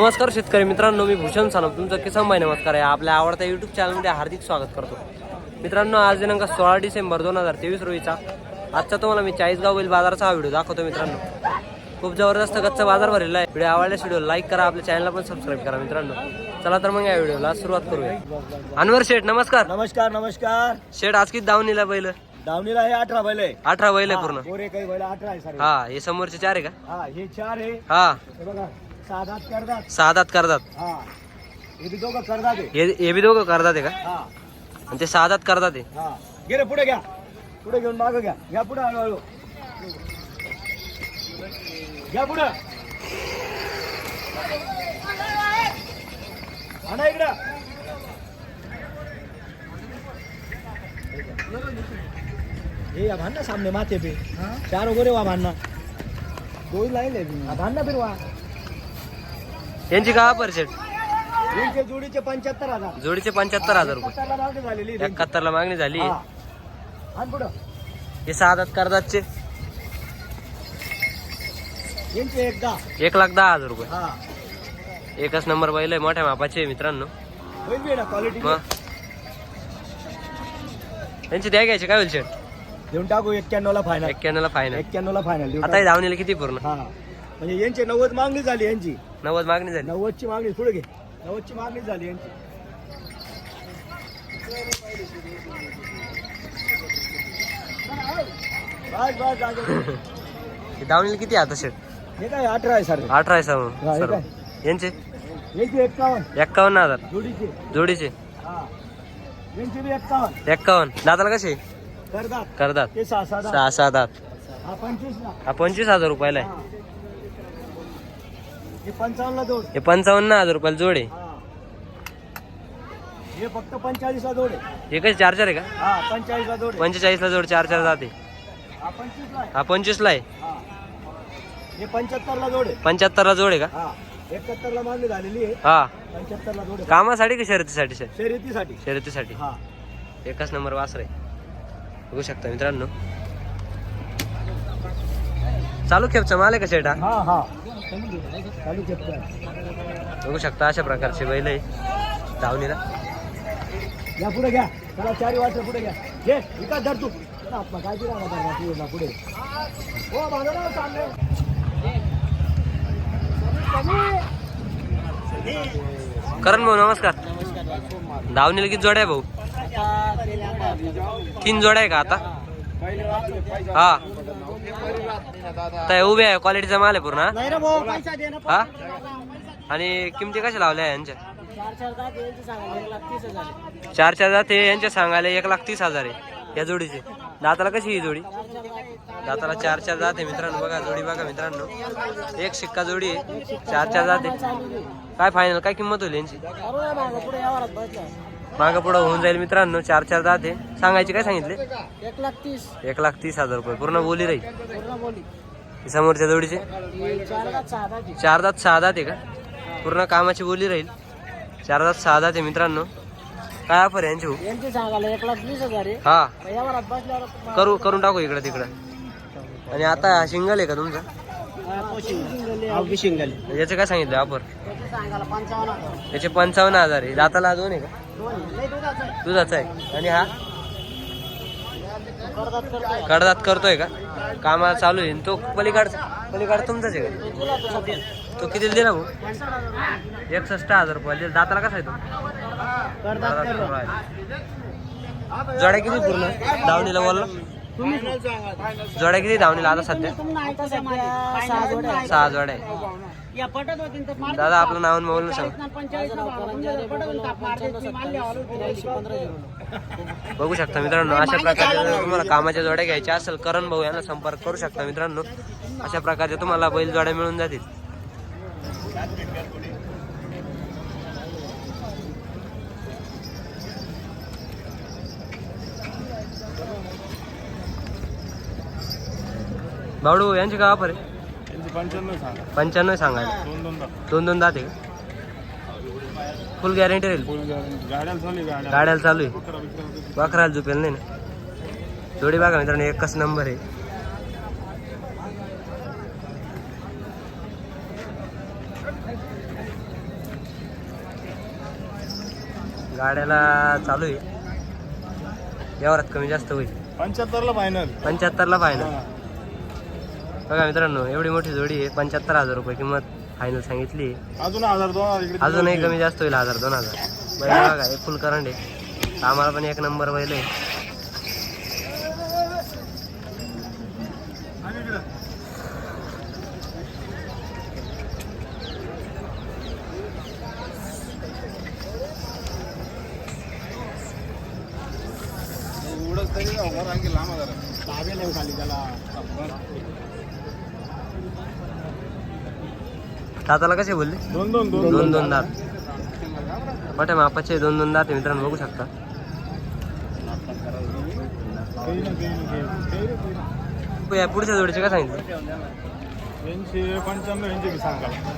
नमस्कार शेतकरी मित्रांनो मी भूषण सानप. तुमचं किसान भाई नमस्कार आहे. आपल्या आवडत्या युट्यूब चॅनलमध्ये हार्दिक स्वागत करतो. मित्रांनो आज दिनांक सोळा डिसेंबर दोन हजार तेवीस रोजीचा. आजचा तुम्हाला मी चाळीसगाव बैल बाजाराचा हा व्हिडिओ दाखवतो मित्रांनो. खूप जबरदस्त गच्चा बाजार भरलेला आहे. व्हिडिओ आवडल्यास व्हिडिओ लाईक करा. आपल्या चॅनलला पण सबस्क्राईब करा मित्रांनो. चला तर मग या व्हिडिओला सुरुवात करूया. अनवर शेठ नमस्कार. नमस्कार नमस्कार. शेठ आज किती दावून नेला बैल? दावणीला हे अठरा बैल आहे. अठरा बैल आहे पूर्ण. हा हे समोरचे चार आहे का? हा हे चार आहे. हे बघा. सात आठ करतात सहा दात करतात हा। हे बी दोघं करतात आहे. हे हे बी दोघं करतात आहे का? हा। आणि ते सहा दात करतात आहे हा। गेले पुढे घ्या। पुढे घेऊन मागं घ्या. घ्या पुढे हळूहळू घ्या पुढे. आणा इकडं. हे या भांडणं सामने माथे पे. चार वगैरे वा भांडणं. दोन लाईन भांडणं फिरवा. यांची का पर शेठ यांचे जोडीचे पंच्याहत्तर हजार. जोडीचे पंच्याहत्तर हजार रुपये. मागणी झालेली आहे. एकाहत्तर ला मागणी झाली. हा. आण पुढं. हे सहा दात करतातचे यांचे एकदा एक लाख दहा हजार रुपये. हा. एकच नंबर बैल आहे मोठ्या मापाचे आहे मित्रांनो. होईल बी ना क्वालिटी मग? त्यांची द्या घ्यायचे काय होईल शेठ? देऊन टाकू एक्क्याण्णव ला फायनल एक्क्याण्णव ला फायनल एक्क्याण्णव ला फायनल आता हे धावणीला किती पूर्ण? हा. म्हणजे यांचे नव्वद मागणी झाली यांची. नव्वद मागणी झाली. नव्वद ची मागणी पुढे घे. नव्वद ची मागणी झाली यांची. धावणीला किती आहे आता शेठ हे काय अठरा आहे सर. अठरा आहे हा, हे सर्व? यांचे? यांची एक्कावन्न एक्कावन्न हजार. जोडीचे. जोडीचे? हा. यांची बी एक्कावन्न एक्कावन्न दादाला कसे? करतात करतात ते सहा सहा दहा. सहा सहा दात हा पंचवीस हा हजार रुपयाला आहे. हा. हे पंचावन्न ला दोन हे पंचावन्न हजार रुपयाला जोड आहे. हा. हे फक्त पंचेचाळीस ला जोड आहे. हे कसे चार चार आहे का? हा पंचेचाळीस ला जोड आहे. पंचेचाळीस ला जोड चार चार जाते. हा पंचवीस ला आहे. हा आहे. हा. हे पंच्याहत्तर ला जोड आहे. पंच्याहत्तर ला जोड आहे का? हा एकाहत्तर ला मागणी झालेली आहे. हा. पंच्याहत्तर ला जोड आहे. कामासाठी की शर्यतीसाठी सर? शर्यतीसाठी. शर्यतीसाठी. हा. एकच नंबर वासर आहे. बघू शकता मित्रांनो. चालू खेपचा माल आहे का शेटा? हा हा. बघू शकता अशा प्रकारचे बैल आहे. धावणीला. या पुढे घ्या. चला चारी वाटलं पुढे घ्या. घे विकास धर तू. काय दिला ना धर ना, तू ना पुढे हो करण भाऊ नमस्कार. धावणीला किती जोड्या आहे भाऊ? तीन जोड्या आहे का आता? हा. तर उभे आहे. क्वालिटीचा माल आहे पूर्ण हा? आणि किमती कशा लावल्या आहे यांच्या? चार चार जाते यांच्या सांगायला एक लाख तीस हजार आहे. या जोडीचे. दाताला कशी ही जोडी? दाताला चार चार जाते मित्रांनो बघा जोडी बघा मित्रांनो. एक शिक्का जोडी आहे. चार चार जाते काय फायनल काय किंमत होईल यांची? मागं पुढं होऊन जाईल मित्रांनो. चार चार जाते सांगायचे काय सांगितले? एक लाख तीस. एक लाख तीस हजार रुपये. पूर्ण बोली राहील. पूर्ण बोली. समोरच्या जोडीचे? चार दात सहा दात आहे. का? पूर्ण कामाची बोली राहील. चार दात सहा दात आहे मित्रांनो. काय ऑफर आहे यांची हो? एक लाख वीस हजार आहे. हा. करू करून टाकू इकडं तिकडं. आणि आता सिंगल आहे का तुमचा? शिंगल. याचं काय सांगितलं ऑफर सांगायला पंचावन्न हजार. याचे पंचावन्न हजार आहे. दाताला दोन आहे का? तुझाच आहे. दुधाचा आहे. आणि हा? कडदात करतोय का? कामाला चालू आहे. तो पलीकड पलीकड तुमचाच आहे का? तो किती दिला भाऊ? एकसष्ट हजार रुपये दाताला कसा आहे तो? करतात जोड्या किती पूर्ण? धावणीला बोलला. जोड्या किती धावणीला आता सध्या? सहा जोड्या आहेत. सहा जोड्या आहे या पटत होती तर मार दादा आपलं नाव आणि मोबाईल सांग. बघू शकता मित्रांनो अशा प्रकारच्या जर तुम्हाला कामाच्या जोड्या घ्यायच्या असेल करण भाऊ यांना संपर्क करू शकता मित्रांनो. अशा प्रकारच्या तुम्हाला बैल जोड्या मिळून जातील. भावडू यांची काय वापर आहे? पंच्याण्णव सांगा. दोन दोन दोन दोन दाते फुल गॅरंटी राहील? गाड्याला चालू आहे वाकराला झुपेल नाही ना? थोडी बघा मित्रांनो एकच नंबर आहे. गाड्याला चालू आहे. व्यवहारात कमी जास्त होईल. पंच्याहत्तरला फायनल पंच्याहत्तरला फायनल बघा मित्रांनो एवढी मोठी जोडी आहे पंच्याहत्तर हजार रुपये किंमत फायनल सांगितली. अजून हजार दोन हजार इकडे अजूनही कमी जास्त होईल हजार दोन हजार. बघा एक फुल करंट आहे. आम्हाला पण एक नंबर बैल आहे आणि इकडं. एवढंच तरी अवघड आणखी लांब जरा दाबेल आहे खाली त्याला दाताला कसे बोलले? दोन दोन दोन. दोन दात. मोठ्या मापाचे दोन दोन दात मित्रांनो बघू शकता. या पुढच्या जोडीचे काय सांगितलं?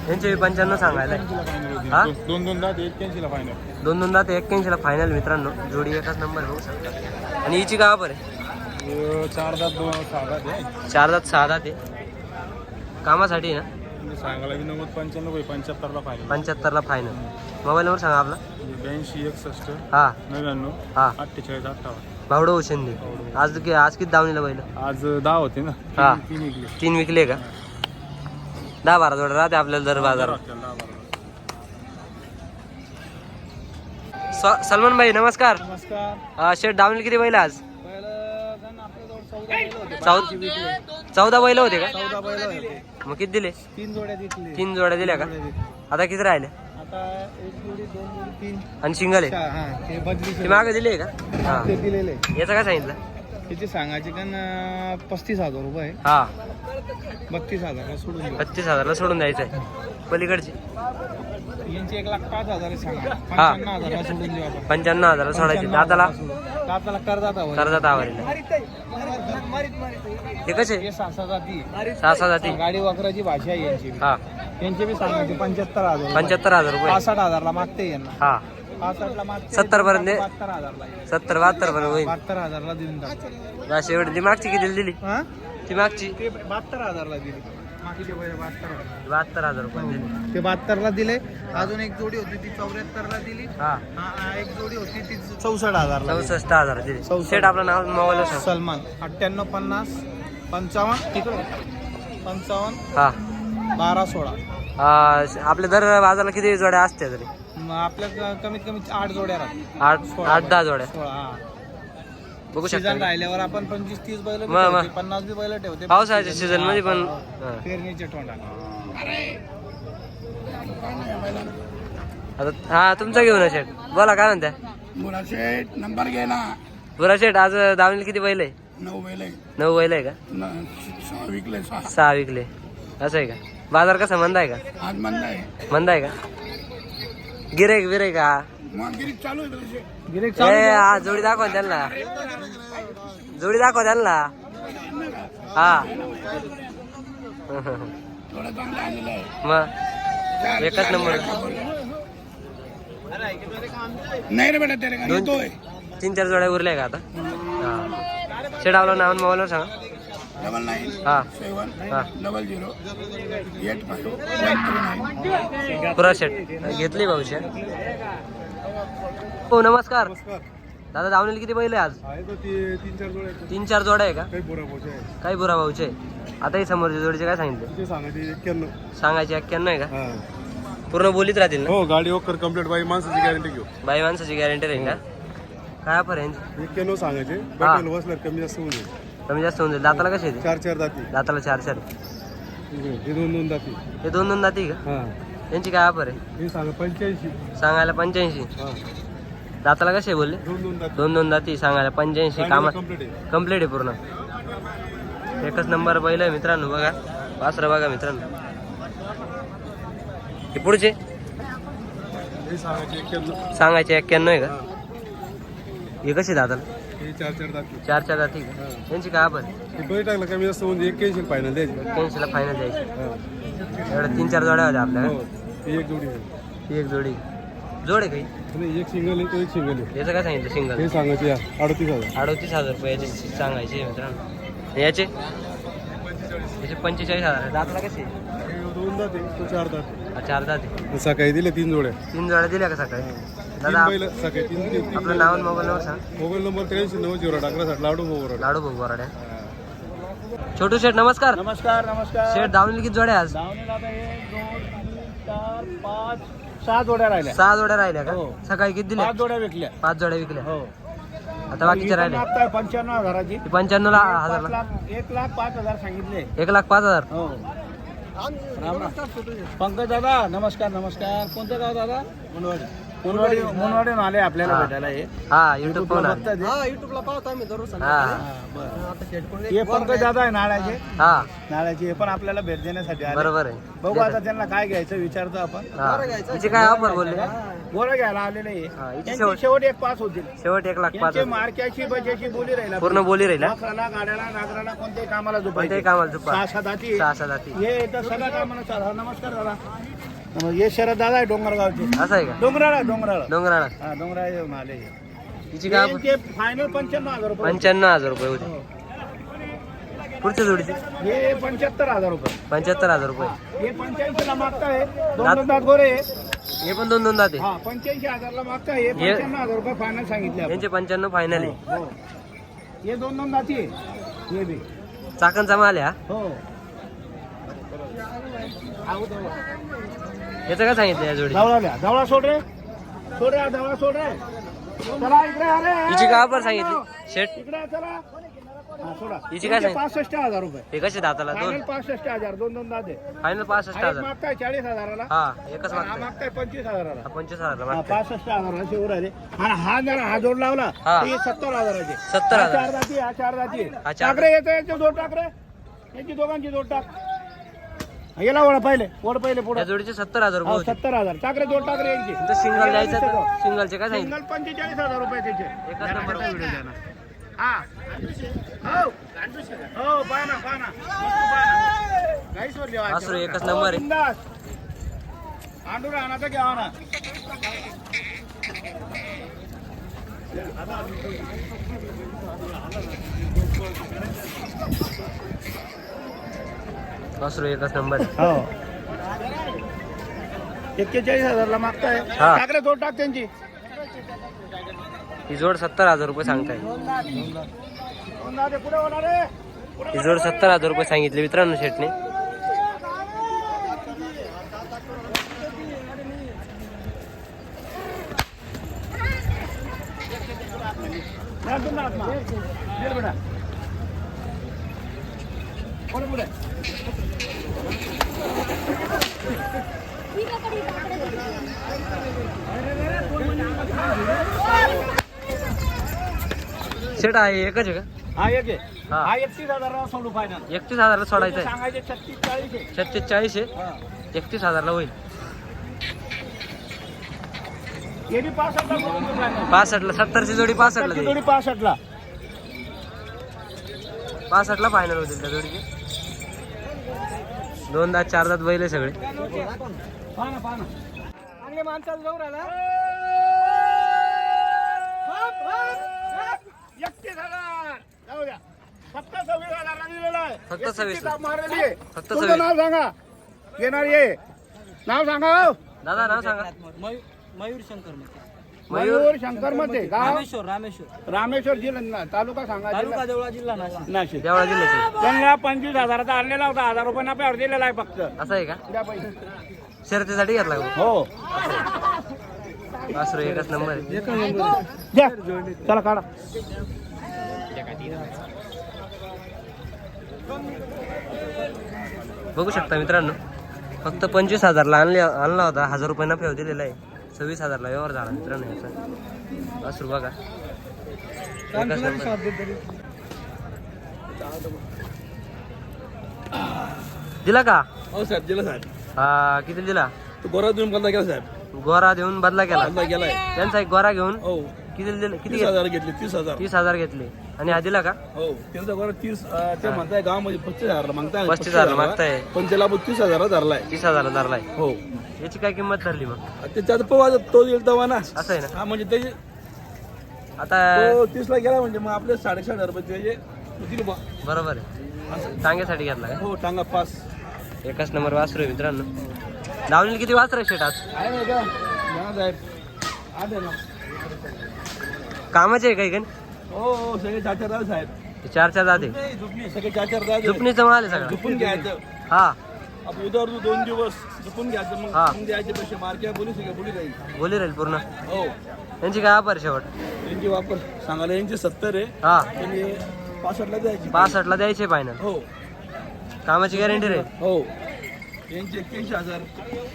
यांचे पंच्याण्णव सांगायला. हा? दोन- दोन दोन दहा ते एक्क्याऐंशीला फायनल दोन दोन दात एक्क्याऐंशीला फायनल मित्रांनो. जोडी एकाच नंबर बघू शकता. आणि हिची गाव बरं आहे? चार दात दोन सहा दात आहे. चार दात सहा दात आहे. कामासाठी ना? सांगायला बी नव्वद पंच्याण्णव आहे पंच्याहत्तरला फायनल पंच्याहत्तरला फायनल मोबाईल नंबर सांगा आपला. ब्याऐंशी एकसष्ट हा. नव्याण्णव हा. अठ्ठेचाळीस अठ्ठावन्न. भावडो शिंदे. आज कि- आज किती दावणीला बैल? आज दहा होते ना. हा. तीन- तीन इकले तीन विकले का? दहा बारा जोड्या राहते आपल्याला दर. स- सलमान भाई नमस्कार. नमस्कार. अं, शेठ दावणीला किती बैल आज? पहिलं आपल्याजवळ चौदा बैल होते. चौदा बैल होते का? चौदा बैल होते. मग किती दिले? तीन जोड्या दिसले. तीन जोड्या दिल्या का? आता किती राहिले? आता एक जोडी दोन जोडी तीन. आणि सिंगल आहे चार, हा ते बदली मागे दिले का? हा ते दिलेले. याचं काय सांगितलं? त्याचे सांगायचे अं, पस्तीस हजार रुपये. हा. बत्तीस हजार सोडून देऊ पस्तीस हजारला सोडून द्यायचं आहे पलीकडची? यांची एक लाख पाच हजार आहे सांगा. पंच्याण्णव हजारला सोडून देऊ आपण. पंच्याण्णव हजारला सोडायचे. दाताला? करदात हवं कर्जात आवरीला ते कसे? हे सहा सहा जाती सहा जाती. गाडी वाकराची भाषा आहे यांची. हा. यांचे बी सांगायचे पंच्याहत्तर हजार पंच्याहत्तर हजार रुपये. पासष्ट हजारला मागते यांना. हा. सत्तर पर्यंत. सत्तर बहात्तर पर्यंत होईल. बहात्तर हजारला एवढी. ती मागची किती दिली? हा? ती मागची. ते बहात्तर हजारला दिली. बहात्तर हजार हजार रुपये दिली. ते बहात्तरला दिले. अजून एक जोडी होती ती चौऱ्याहत्तरला दिली. हा. हा, हा, एक जोडी होती ती चौसष्ट हजारला दिली. चौसष्ट हजार दिली. चौसष्ट. आपलं नाव मोबाईल सांग. सलमान अठ्ठ्याण्णव पन्नास पंचावन्न पंचावन्न हा. बारा सोळा. आ, आपल्या दर बाजारला किती जोड्या असत्या तरी? मग आपल्या क- कमीत कमी आठ जोड्या राहतात. आठ आठ दहा जोड्या. सोळा हा. बघू सीझन शकता राहिल्यावर आपण पंचवीस तीस बैल मग, मग. पन्नास बी बैल ठेवते. पावसाळ्याच्या सीझनमध्ये पण हा. पेरणीचे तोंडा आता हा तुमचा घेऊन शेट. बोला काय म्हणताय? मुराशेठ नंबर घे ना. बुरा शेट आज दावणीला किती बैल आहे? नऊ वेळे नऊ बैल आहे का? विकले सहा. सहा विकले. असं आहे का? बाजार कसा मंद आहे का? आज मंद आहे. मंद आहे का? गिरेक बिरेक का मग गिरीक चालू आहे ए हा जोडी दाखवा ना त्यांना. जोडी दाखवा त्यांना. हा. मग एकच नंबर. नाही रे बेटा येतोय? तीन चार जोड्या उरल्या का आता? हा. आपलं नाव मोबाईलवर सांगा. डबल नाईन हा. सेवन हा. डबल झिरो एट फाईव्ह पुरा शेट घेतली भाऊ शेट हो नमस्कार. दादा दावणीला किती बैल आहे आज? आहे ती तीन चार आहेत. तीन चार जोड्या आहे का? काही बोरा पोचे आहे काही बुरा भाऊचे आता ही समोरच्या जोडीचे काय सांगितलं? तिथे सांगायचे एक्क्याण्णव. सांगायचे एक्क्याण्णव आहे का? हा. पूर्ण बोलीत राहतील ना? हो गाडी ओकर कंप्लीट बाई माणसाची गॅरंटी घेऊ. बाई माणसाची गॅरंटी राहील का? काय ऑफर आहे? एक्क्याण्णव सांगायचे. बॅटल बसल्यावर कमी जास्त होऊन जाईल. कमी जास्त होऊन जाईल. दाताला कशी येते चार चार दाती. दाताला चार चार. हे दोन दोन दाती. हे दोन दोन दाती का? हा. यांची काय ऑफर आहे? हे सांगा पंच्याऐंशी. सांगायला पंच्याऐंशी. हा. दाताला कसे बोलले? दोन दोन दाती. दोन दोन दाती सांगायला पंच्याऐंशी कामात कंप्लीट आहे. पूर्ण. एकच नंबर पहिलं आहे मित्रांनो बघा. वासरं बघा मित्रांनो. हे पुढचे? सांगायचे एक्क्याण्णव. आहे का? हा. कसे दाताला चार चार दाती. चार चार दाती का आपण? टाकलं कमी जास्त होऊन एक्क्याऐंशी फायनल द्यायची. एक्क्याऐंशीला फायनल द्यायची. एवढ्या तीन चार जोड्या होत्या आपल्या. हो ही एक जोडी ती एक जोडी. जोड आहे काही? एक सिंगल आहे तो एक सिंगल आहे. याचं काय सांगितलं सिंगल हे सांगायचे या अडतीस हजार. अडतीस हजार रुपये याचे सांगायचे मित्रांनो. याचे? याचे पंचेचाळीस हजार. दातला कसे दोन दाते तो चार दाते चार दाते सकाळी दिले तीन जोड्या. तीन जोड्या दिल्या का सकाळी? दादा बैल सकाळी तीन आपलं नाव आणि मोबाईल नंबर सांग. मोबाईल नंबर त्र्याऐंशी नऊ झिरो टाकला साठी लाडू मोबाईल लाडू भाऊ बोराडे छोटू शेठ नमस्कार. नमस्कार नमस्कार. शेठ धावून किती जोड्या आज आता हे दोन तीन चार पाच सहा जोड्या राहिल्या. सहा जोड्या राहिल्या का? हो. सकाळी किती दिल्या? पाच जोड्या विकल्या. पाच जोड्या विकल्या. हो. आता बाकीचे राहिले. आता पंच्याण्णव हजाराची. पंच्याण्णव ला पाच लाख एक लाख पाच हजार सांगितले. एक लाख पाच हजार? हो. राम. राम. पंकज दादा नमस्कार नमस्कार. कोणतं गाव दादा? मुनवाडी मुनवाडी मुनवाडीहून आले आपल्याला. भेटायला हे. हा युट्यूब फोन? हा. हा, बरं. हे पंकज दादा आहे नाळ्याचे हा. नाळ्याचे हे पण आपल्याला भेट देण्यासाठी आले. बरोबर आहे. बघू आता त्यांना काय घ्यायचं विचारतो आपण. हा. तिचे काय ऑफर बोलले? गोरं घ्यायला आलेले. हा, इथे शेवट- शेवट एक पास होतील. शेवट एक लाख पाच यांचे हजार. मार्क्याची बजेची बोली राहिला. पूर्ण बोली राहील? हा? वाखराला गाड्याला नागराला कोणत्याही कामाला कोणत्याही झोपायचे कामाला झुपा. सहा सात सहा सात. हे तर सगळ्या कामाला चाल. नमस्कार दादा. हे शरद दादा आहे डोंगरगावचे. असं आहे का? डोंगराळा डोंगराळा. डोंगराळा. हा डोंगराळा येऊन आले तिची? ते फायनल पंच्याण्णव हजार रुपये पंच्याण्णव हजार रुपये होते. पुढच्या जोडीचे? हे पंच्याहत्तर हजार रुपये. पंच्याहत्तर हजार रुपये. हे पंच्याऐंशी ला मागताय दोन दोन दात गोरे आहे. हे पण दोन दोन हा पंच्याऐंशी हजारला मागताय हे. हे- पंच्याण्णव हजार रुपये फायनल सांगितले. यांचे पंच्याण्णव फायनल आहे. हो. हे. दोन दोन दाती हे बी. चाकणचा माल आहे हा. हो. याचं काय सांगितलं या जोडी सोड रे. सोड रे सोड रे. चला इकडे अरे हिची काय ऑफर सांगितली? शेट. इकडे चला. हा, सोडा. हिची काय सांगितली? पासष्ट हजार रुपये. हे कसे दाताला? दोन. फायनल पासष्ट हजार दोन दोन दाते. फायनल पासष्ट हजार. मागताय चाळीस हजाराला. हा एकच हा मागताय. मागताय पंचवीस हजाराला. हा पंचवीस हा, मागताय. पासष्ट शिवर आहे आणि हा जरा हा जोड लावला हा. तर सत्तर हजाराचे. सत्तर हा हजार. चार दाती हा चार दाती. हा चार टाकरे येतो याचे जोड टाकरे याची दोघांची जोड टाक. याला वळ पहिले. वळ पहिले पुढे. या जोडीचे सत्तर हजार रुपये होते. सत्तर हजार. टाकरे जोड टाकरे यांची. सिंगल द्यायचं तर सिंगलचे काय सांगितलं? सिंगल पंचेचाळीस हजार रुपये त्याचे. एकच नंबर व्हिडिओ द्या ना. हा. हो. हो पाहा ना पाहा ना. काहीच बोलले वाचा. वासरू एकच नंबर आहे. हो, बिनधास्त. आंडूर आणाचा घ्यावा ना वासरू एकच नंबर हो. एक्केचाळीस हजारला मागताय. हा. जोड टाक त्यांची. ही जोड सत्तर हजार रुपये सांगताय. दोन दहा ते पुढे होणार रे पुढे ही जोड सत्तर हजार रुपये सांगितले मित्रांनो शेटने. शेट आहे एकच आहे का? हा एक आहे. हा. हा एकतीस हजाराला सोडू फायनल एकतीस हजारला सोडायचं आहे. सांगायचे छत्तीस चाळीस आहे. छत्तीस चाळीस आहे? हा. एकतीस हजारला होईल. हे बी पासष्टला सोडून देऊ final. पासष्टला सत्तरची जोडी पासष्टला सत्तरची देईल. जोडी पासष्टला. पासष्टला फायनल होतील त्या जोडीचे. दोन दात चार दात बैल आहे सगळे. माणसाला जाऊ राहिला. एकतीस हजार जाऊ द्या. फक्त सव्वीस आहे. फक्त एकतीस सव्वीस. ताप मारलेली आहे. फक्त तुमचं सव्वीस. नाव सांगा. येणार ये नाव सांगा हो. दादा नाव सांगा. मयूर शंकर मयूर मयूर शंकरमध्ये. गाव? रामेश्वर रामेश्वर. रामेश्वर जिल्हा ना- तालुका सांगा तालुका जिल्हा देवळा जिल्हा नाशिक. नाशिक. देवळा जिल्ह्याचे त्यांना पंचवीस हजाराचा आणलेला होता. हजार रुपये नफ्यावर दिलेला आहे फक्त. असं आहे का? द्या पैसे. शर्यतीसाठी घेतला का? हो. वासरू एकच नंबर आहे. द्या चला काढा. बघू शकता मित्रांनो फक्त पंचवीस हजारला आणले आणला होता. हजार रुपये नफ्यावर दिलेला आहे. सव्वीस हजारला व्यवहार झाला मित्रांनो याचा. वासरू बघा. एकच नंबर. दिला का? हो साहेब दिला साहेब हा किती दिला? तो गोरा देऊन बंदा केला साहेब. गोरा देऊन बदला केला. बंदा गेलाय त्यांचा एक गोरा घेऊन हो. किती दिले किती तीस घेतले? हजार घेतले तीस हजार. तीस हजार घेतले. आणि हा दिला का? हो. त्यांचा गोरा तीस अं, ते म्हणताय गावामध्ये पस्तीस हजारला मागताय. पस्तीस हजारला मागताय. पण त्याला आपण तीस हजार धरलाय. तीस हजार धरलाय. हो. याची काय किंमत ठरली मग? त्याच्यात पवाज तो येईल तेव्हा ना. असं आहे ना? हा म्हणजे त्याचे आता तो तीसला गेला म्हणजे मग आपले साडेसात हजार रुपये त्याचे दिले बा. बरोबर आहे. टांग्यासाठी घेतला का? हो टांगा पास. एकच नंबर वासरू आहे मित्रांनो. लावलेली किती वासर आहे शेट आज का? साहेब कामाचे आहे काही काही हो हो सगळे चार चार ते चार चार जाते. चार तास झुपणीचं माल आहे सगळं. झुपून घ्यायचं. हा. आपण उद्यावर तू दोन दिवस झुपून घ्यायचं मग हा. मग द्यायचे पैसे मार्केट बोलू सगळे बोली जाईल बोली राहील पूर्ण. हो. यांची काय वापर शेवट? यांची वापर सांगायला यांचे सत्तर आहे. हा. त्यांनी पासष्टला द्यायची. पासष्टला द्यायचे फायनल हो. कामाची गॅरंटी राहील हो. यांचे एक्क्याऐंशी हजार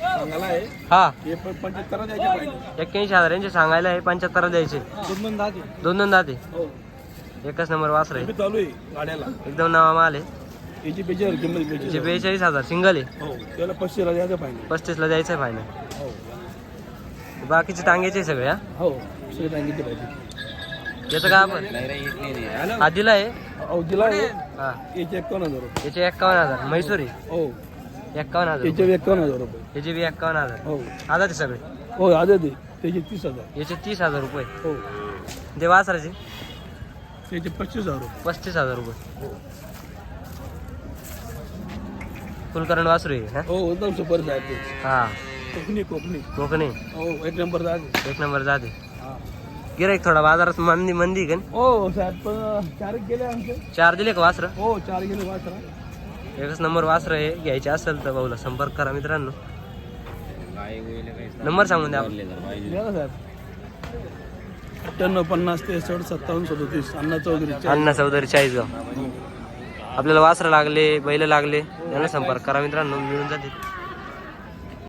सांगायला आहे. हा. हे पण पंच्याहत्तर द्यायचे पाहिजे. एक्क्याऐंशी हजार यांचे सांगायला आहे पंच्याहत्तर द्यायचे. दोन दोन दहा ते. दोन दोन दाते हो. एकच नंबर वास हे राहील बी चालू आहे गाड्याला. एकदम नवा माल आहे. याची किंमत बेचाळीस हजार. सिंगल आहे. हो. त्याला पस्तीसला द्यायचं पाहिजे पस्तीसला द्यायचं आहे फायनल हो. बाकीचे टांग्याचे सगळे हा? हो. सगळे सांगितले पाहिजे. याचं काय आपण आधीला आहे? हो आहे हा. याचे एकावन्न हजार रुपये. याचे एक्कावन्न हजार. म्हैसूरी हो. एक्कावन्न हजार याचे एकावन्न हजार रुपये. याचे बी एक्कावन्न हजार. हो. आता ते सगळे? हो आधी ते त्याचे तीस हजार. याचे तीस हजार रुपये. हो. ते वासराचे त्याचे पस्तीस हजार रुपये. पस्तीस हजार रुपये. फुलकरण वासरू आहे हा? हो एकदम सुपर साहेब. ते हा. कोकणी कोकणी. कोकणी? हो एक नंबर जाते एक नंबर जाते हा. गिराईक थोडा बाजारात मंदी मंदी का हो साहेब पण चार गेले आमचे. चार दिले का वासर? हो चार गेले वाचरा एकच नंबर वासर आहे घ्यायचे असेल तर भाऊला संपर्क करा मित्रांनो. नंबर सांगून द्या. आपण. द्या ना साहेब. अठ्ठ्याण्णव पन्नास त्रेसष्ट सत्तावन्न सदोतीस अण्णा चौधरी अण्णा चौधरी चाळीसगाव आपल्याला वासरं लागले बैल लागले त्यांना संपर्क करा मित्रांनो मिळून जातील.